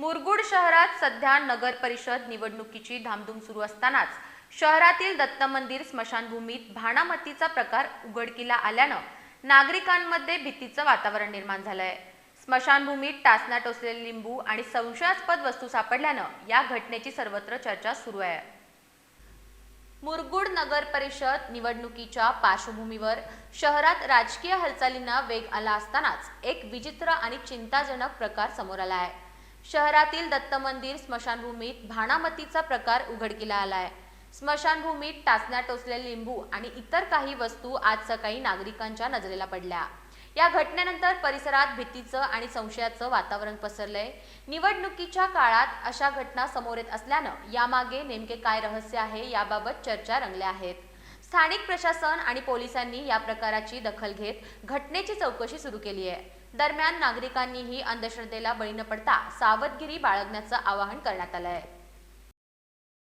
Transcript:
मुरगुड शहरात सध्या नगर परिषद निवडणुकीची धामधूम सुरू असतानाच शहरातील दत्त मंदिर स्मशानभूमीत भाणामतीचा प्रकार उघडकीला आल्यानं नागरिकांमध्ये भीतीचं वातावरण निर्माण झालंय. स्मशानभूमीत टाचना टोचलेले लिंबू आणि संशयास्पद वस्तू सापडल्यानं या घटनेची सर्वत्र चर्चा सुरू आहे. मुरगुड नगर परिषद निवडणुकीच्या पार्श्वभूमीवर शहरात राजकीय हालचालींना वेग आला असतानाच एक विचित्र आणि चिंताजनक प्रकार समोर आला आहे. शहरातील दत्त मंदिर स्मशानभूमीत भाणामतीचा प्रकार उघडकीला आलाय. स्मशानभूमीत टाचण्या टोचले लिंबू आणि इतर काही वस्तू आज सकाळी नागरिकांच्या नजरेला पडल्या. या घटनेनंतर परिसरात भीतीचं आणि संशयाचं वातावरण पसरलंय. निवडणुकीच्या काळात अशा घटना समोर येत असल्यानं यामागे नेमके काय रहस्य आहे याबाबत चर्चा रंगल्या आहेत. स्थानिक प्रशासन आणि पोलिसांनी या प्रकाराची दखल घेत घटनेची चौकशी सुरू केली आहे. दरम्यान नागरिकांनीही अंधश्रद्धेला बळी न पडता सावधगिरी बाळगण्याचं आवाहन करण्यात आलं आहे.